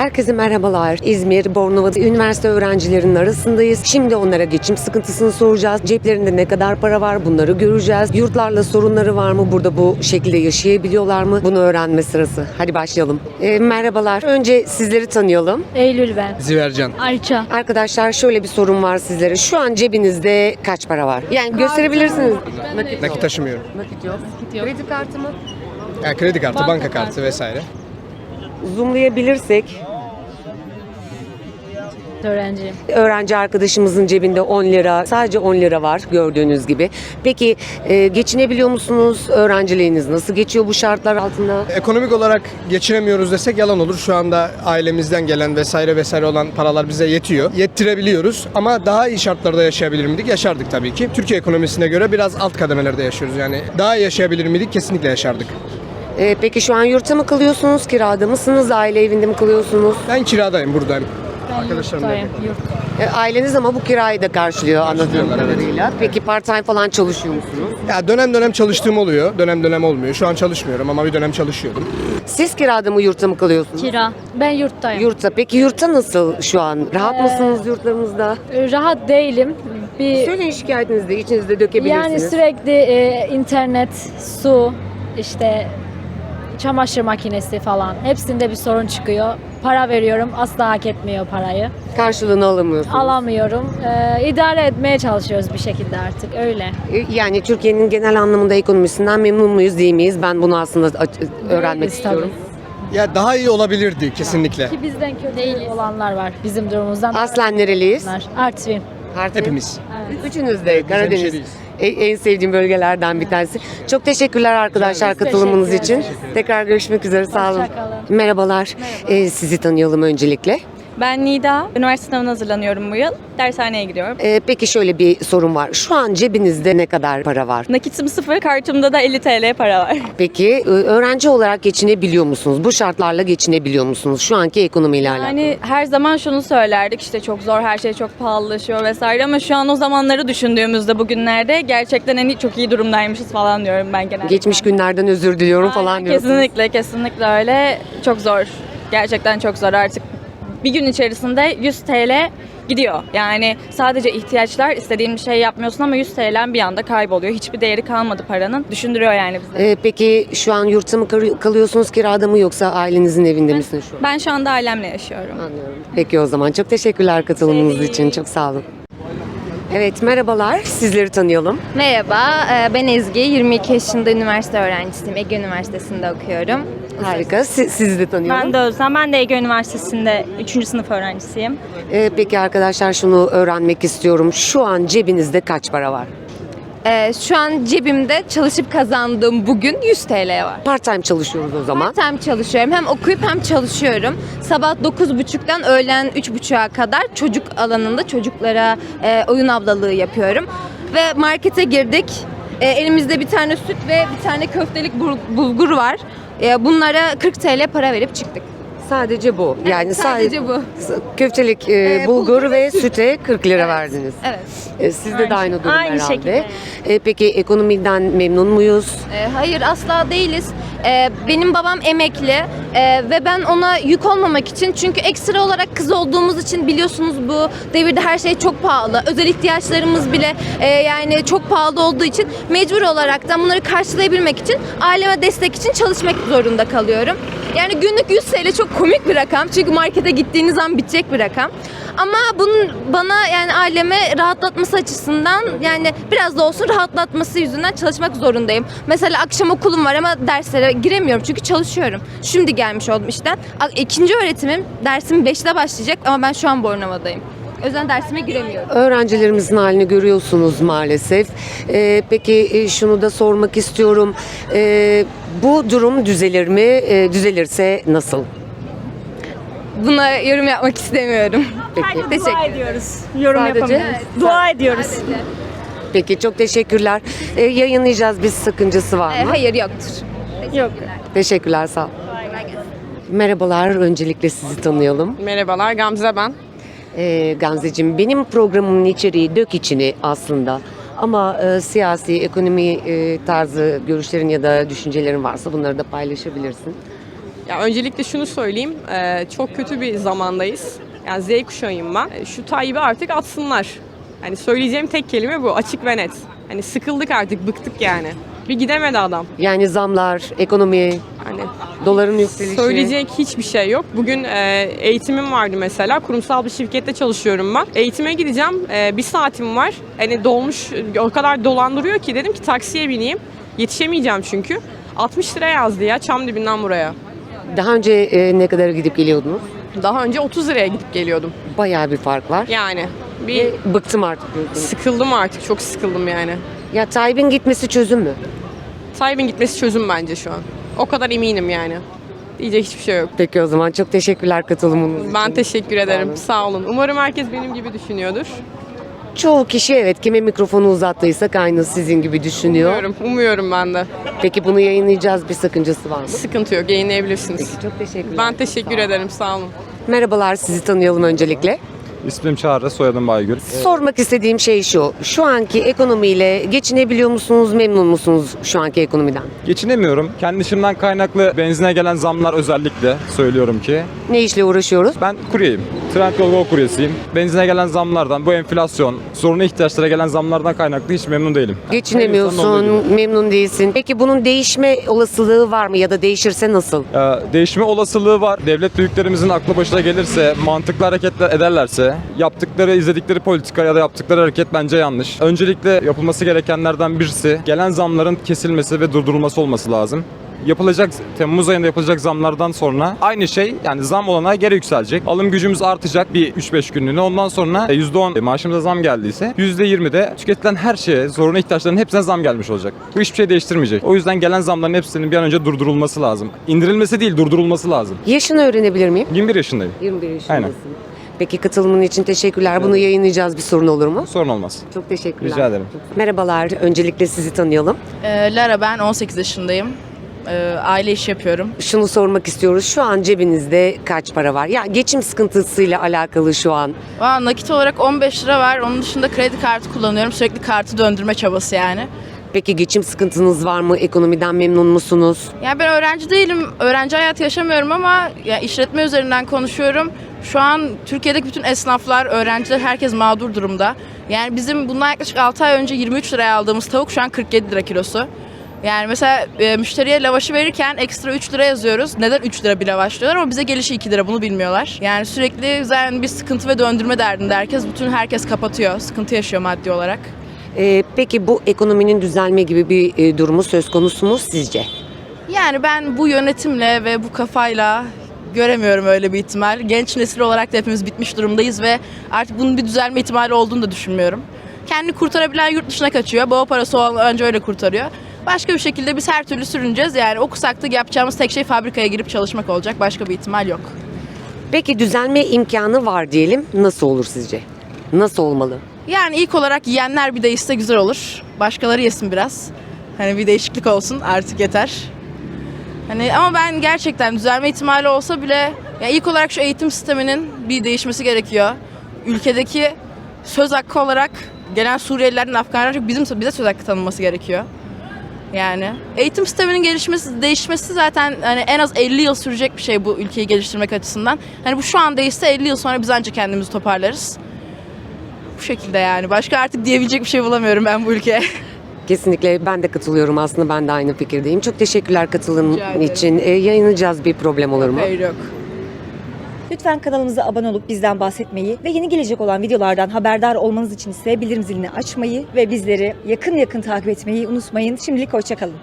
Herkese merhabalar. İzmir, Bornova üniversite öğrencilerinin arasındayız. Şimdi onlara geçim sıkıntısını soracağız. Ceplerinde ne kadar para var bunları göreceğiz. Yurtlarla sorunları var mı? Burada bu şekilde yaşayabiliyorlar mı? Bunu öğrenme sırası. Hadi başlayalım. Ee, merhabalar. Önce sizleri tanıyalım. Eylül ben. Zivercan. Ayça. Arkadaşlar şöyle bir sorun var sizlere. Şu an cebinizde kaç para var? Yani gösterebilirsiniz. Nakit, Nakit taşımıyorum. nakit yok. yok. Kredi kartı mı? Yani kredi kartı, Banka banka, kartı, kartı. vesaire. Zoomlayabilirsek Öğrenciyim. öğrenci arkadaşımızın cebinde 10 lira, sadece 10 lira var gördüğünüz gibi. Peki e, geçinebiliyor musunuz? Öğrenciliğiniz nasıl geçiyor bu şartlar altında? Ekonomik olarak geçinemiyoruz desek yalan olur. Şu anda ailemizden gelen vesaire vesaire olan paralar bize yetiyor. Yettirebiliyoruz ama daha iyi şartlarda yaşayabilir miydik? Yaşardık tabii ki. Türkiye ekonomisine göre biraz alt kademelerde yaşıyoruz. Yani daha iyi yaşayabilir miydik? Kesinlikle yaşardık. E, peki şu an yurtta mı kalıyorsunuz, kirada mısınız, aile evinde mi kalıyorsunuz? Ben kiradayım, buradayım. Yurt. E, aileniz ama bu kirayı da karşılıyor anladığım Karşılıyorlar, evet. kadarıyla. Peki part time falan çalışıyor musunuz? Ya dönem dönem çalıştığım oluyor. Dönem dönem olmuyor. Şu an çalışmıyorum ama bir dönem çalışıyordum. Siz kirada mı yurtta mı kalıyorsunuz? Kira. Ben yurttayım. Yurtta. Peki yurtta nasıl şu an? Rahat Ee, mısınız yurtlarınızda? Rahat değilim. Bir Söyleyin şikayetinizi de içinizde yani dökebilirsiniz. sürekli e, internet, su, işte çamaşır makinesi falan hepsinde bir sorun çıkıyor. Para veriyorum asla hak etmiyor parayı. Karşılığını alamıyorsunuz. Alamıyorum. E, idare etmeye çalışıyoruz bir şekilde artık öyle. E, Yani Türkiye'nin genel anlamında ekonomisinden memnun muyuz değil miyiz? Ben bunu aslında aç- öğrenmek Değiliz istiyorum. Ya daha iyi olabilirdi kesinlikle. Ki bizden kötü olanlar var bizim durumumuzdan. Aslen nereliyiz? Artvin. Artvin. Hepimiz. Üçünüz de Karadeniz. En sevdiğim bölgelerden bir tanesi. Çok teşekkürler arkadaşlar katılımınız için. Tekrar görüşmek üzere. Sağ olun. Merhabalar. E, sizi tanıyalım öncelikle. Ben Nida. Üniversite sınavına hazırlanıyorum bu yıl. Dershaneye gidiyorum. E, peki şöyle bir sorun var. Şu an cebinizde ne kadar para var? Nakitim sıfır, kartımda da 50 TL para var. Peki öğrenci olarak geçinebiliyor musunuz? Bu şartlarla geçinebiliyor musunuz? Şu anki ekonomiyle alakalı. Yani her zaman şunu söylerdik işte çok zor, her şey çok pahalılaşıyor vesaire ama şu an o zamanları düşündüğümüzde bugünlerde gerçekten en iyi, çok iyi durumdaymışız falan diyorum ben genelde. Geçmiş günlerden özür diliyorum Aynen, falan diyorsunuz. Kesinlikle, kesinlikle öyle. Çok zor. Gerçekten çok zor artık. Bir gün içerisinde 100 TL gidiyor. Yani sadece ihtiyaçlar istediğin bir şey yapmıyorsun ama 100 TL bir anda kayboluyor. Hiçbir değeri kalmadı paranın. Düşündürüyor yani bizi. Ee, peki şu an yurtta mı kal- kalıyorsunuz kirada mı yoksa ailenizin evinde misiniz şu an? Ben şu anda ailemle yaşıyorum. Anlıyorum. Peki o zaman çok teşekkürler katılımınız Şey için. Çok sağ olun. Evet merhabalar. Sizleri tanıyalım. Merhaba, e, ben Ezgi. 22 yaşında üniversite öğrencisiyim. Ege Üniversitesi'nde okuyorum. Harika. Si- sizi de tanıyalım. Ben de Özlem. Ben de Ege Üniversitesi'nde 3. sınıf öğrencisiyim. Ee, peki arkadaşlar şunu öğrenmek istiyorum. Şu an cebinizde kaç para var? E, şu an cebimde çalışıp kazandığım bugün 100 TL var. Part time çalışıyoruz o zaman. Part time çalışıyorum. Hem okuyup hem çalışıyorum. Sabah 9.30'dan öğlen 3.30'a kadar çocuk alanında çocuklara e, oyun ablalığı yapıyorum. Ve markete girdik. E, elimizde bir tane süt ve bir tane köftelik bul- bulgur var. E, bunlara 40 TL para verip çıktık. Sadece bu. Yani sadece bu. Köftelik, e, Ee, bulgur, bulgur ve ve süt. süte 40 lira Evet. verdiniz. Evet. E, sizde de Aynı aynı şey- durum aynı herhalde. şekilde. E, peki ekonomiden memnun muyuz? E, hayır asla değiliz. E, benim babam emekli e, ve ben ona yük olmamak için çünkü ekstra olarak kız olduğumuz için biliyorsunuz bu devirde her şey çok pahalı. Özel ihtiyaçlarımız bile e, yani çok pahalı olduğu için mecbur olaraktan bunları karşılayabilmek için aileme destek için çalışmak zorunda kalıyorum. Yani günlük 100 TL çok komik bir rakam çünkü markete gittiğiniz an bitecek bir rakam. Ama bunun bana yani aileme rahatlatması açısından yani biraz da olsun rahatlatması yüzünden çalışmak zorundayım. Mesela akşam okulum var ama derslere giremiyorum çünkü çalışıyorum. Şimdi gelmiş oldum işten. İkinci öğretimim dersim 5'te başlayacak ama ben şu an Bornova'dayım. Yüzden dersime giremiyorum. Öğrencilerimizin halini görüyorsunuz maalesef. E, peki e, şunu da sormak istiyorum. E, bu durum düzelir mi? E, düzelirse nasıl? Buna yorum yapmak istemiyorum. Peki. Teşekkür Dua ederim. ediyoruz. Yorum Sadece? yapamıyoruz. Dua ediyoruz. Peki çok teşekkürler. E, yayınlayacağız biz sakıncası var E, mı? hayır yoktur. Yok. Teşekkürler sağ olun. Merhabalar öncelikle sizi tanıyalım. Merhabalar Gamze ben. E, Gamzeciğim benim programımın içeriği dök içini aslında. Ama e, siyasi, ekonomi e, tarzı görüşlerin ya da düşüncelerin varsa bunları da paylaşabilirsin. Ya öncelikle şunu söyleyeyim, e, çok kötü bir zamandayız. Yani Z kuşağıyım ben. E, Şu Tayyip'i artık atsınlar. Hani söyleyeceğim tek kelime bu, açık ve net. Hani sıkıldık artık, bıktık yani. Bir gidemedi adam. Yani zamlar, ekonomi, Hani doların yükselişi. söyleyecek hiçbir şey yok. Bugün e, eğitimim vardı mesela. Kurumsal bir şirkette çalışıyorum ben. Eğitime gideceğim. E, bir saatim var. Hani dolmuş o kadar dolandırıyor ki dedim ki taksiye bineyim. Yetişemeyeceğim çünkü. 60 lira yazdı ya çam dibinden buraya. Daha önce e, ne kadar gidip geliyordunuz? Daha önce 30 liraya gidip geliyordum. Bayağı bir fark var. Yani bir Bıktım artık diyorsunuz. sıkıldım artık. Çok sıkıldım yani. Ya Tayyip'in gitmesi çözüm mü? Tayyip'in gitmesi çözüm bence şu an. O kadar eminim yani. Diyecek hiçbir şey yok. Peki o zaman çok teşekkürler katılımınız için. Ben teşekkür ederim. olun. Sağ olun. Umarım herkes benim gibi düşünüyordur. Çoğu kişi evet kime mikrofonu uzattıysak aynı sizin gibi düşünüyor. Umuyorum, umuyorum ben de. Peki bunu yayınlayacağız bir sakıncası var mı? Sıkıntı yok, yayınlayabilirsiniz. Çok teşekkürler. Ben teşekkür ederim, sağ olun. Merhabalar sizi tanıyalım öncelikle. İsmim Çağrı, soyadım Baygül. Sormak istediğim şey şu. Şu anki ekonomiyle geçinebiliyor musunuz, memnun musunuz şu anki ekonomiden? Geçinemiyorum. Kendi işimden kaynaklı benzine gelen zamlar özellikle söylüyorum ki. Ne işle uğraşıyoruz? Ben kuryeyim. Trendyol Go kuryesiyim. Benzine gelen zamlardan, bu enflasyon, zorunlu ihtiyaçlara gelen zamlardan kaynaklı hiç memnun değilim. Geçinemiyorsun, memnun değilsin. Peki bunun değişme olasılığı var mı ya da değişirse nasıl? Ee, değişme olasılığı var. Devlet büyüklerimizin aklı başına gelirse, mantıklı hareketler ederlerse, yaptıkları, izledikleri politika ya da yaptıkları hareket bence yanlış. Öncelikle yapılması gerekenlerden birisi gelen zamların kesilmesi ve durdurulması olması lazım. Yapılacak Temmuz ayında yapılacak zamlardan sonra aynı şey yani zam olana geri yükselecek. Alım gücümüz artacak bir 3-5 günlüğüne. Ondan sonra e, %10 maaşımıza zam geldiyse %20 de tüketilen her şeye, zorunlu ihtiyaçların hepsine zam gelmiş olacak. Bu hiçbir şey değiştirmeyecek. O yüzden gelen zamların hepsinin bir an önce durdurulması lazım. İndirilmesi değil, durdurulması lazım. Yaşını öğrenebilir miyim? 21 yaşındayım. 21 yaşındasın. Aynen. Peki katılımın için teşekkürler. Bunu yayınlayacağız bir sorun olur mu? Sorun olmaz. Çok teşekkürler. Rica ederim. Merhabalar. Öncelikle sizi tanıyalım. Ee, Lara ben 18 yaşındayım. Ee, aile işi yapıyorum. Şunu sormak istiyoruz. Şu an cebinizde kaç para var? Ya geçim sıkıntısıyla alakalı şu an. Aa, nakit olarak 15 lira var. Onun dışında kredi kartı kullanıyorum. Sürekli kartı döndürme çabası yani. Peki geçim sıkıntınız var mı? Ekonomiden memnun musunuz? Yani ben öğrenci değilim. Öğrenci hayatı yaşamıyorum ama ya işletme üzerinden konuşuyorum. Şu an Türkiye'deki bütün esnaflar, öğrenciler herkes mağdur durumda. Yani bizim bundan yaklaşık 6 ay önce 23 liraya aldığımız tavuk şu an 47 lira kilosu. Yani mesela e, müşteriye lavaşı verirken ekstra 3 lira yazıyoruz. Neden 3 lira bir lavaş diyorlar ama bize gelişi 2 lira bunu bilmiyorlar. Yani sürekli yani bir sıkıntı ve döndürme derdinde herkes. Bütün herkes kapatıyor. Sıkıntı yaşıyor maddi olarak. Ee, peki bu ekonominin düzelme gibi bir e, durumu söz konusu mu sizce? Yani ben bu yönetimle ve bu kafayla göremiyorum öyle bir ihtimal. Genç nesil olarak da hepimiz bitmiş durumdayız ve artık bunun bir düzelme ihtimali olduğunu da düşünmüyorum. Kendini kurtarabilen yurt dışına kaçıyor. Baba parası olan önce öyle kurtarıyor. Başka bir şekilde biz her türlü sürüneceğiz. Yani okusak da yapacağımız tek şey fabrikaya girip çalışmak olacak. Başka bir ihtimal yok. Peki düzelme imkanı var diyelim. Nasıl olur sizce? Nasıl olmalı? Yani ilk olarak yiyenler bir değişse güzel olur. Başkaları yesin biraz. Hani bir değişiklik olsun artık yeter. Hani ama ben gerçekten düzelme ihtimali olsa bile ya ilk olarak şu eğitim sisteminin bir değişmesi gerekiyor. Ülkedeki söz hakkı olarak gelen Suriyelilerin Afganlar çok bizim bize söz hakkı tanınması gerekiyor. Yani eğitim sisteminin gelişmesi, değişmesi zaten hani en az 50 yıl sürecek bir şey bu ülkeyi geliştirmek açısından. Hani bu şu an değişse 50 yıl sonra biz ancak kendimizi toparlarız. Bu şekilde yani. Başka artık diyebilecek bir şey bulamıyorum ben bu ülkeye. Kesinlikle ben de katılıyorum aslında ben de aynı fikirdeyim. Çok teşekkürler katılım için. Ee, yayınlayacağız bir problem olur mu? Hayır yok. Lütfen kanalımıza abone olup bizden bahsetmeyi ve yeni gelecek olan videolardan haberdar olmanız için ise bildirim zilini açmayı ve bizleri yakın yakın takip etmeyi unutmayın. Şimdilik hoşçakalın.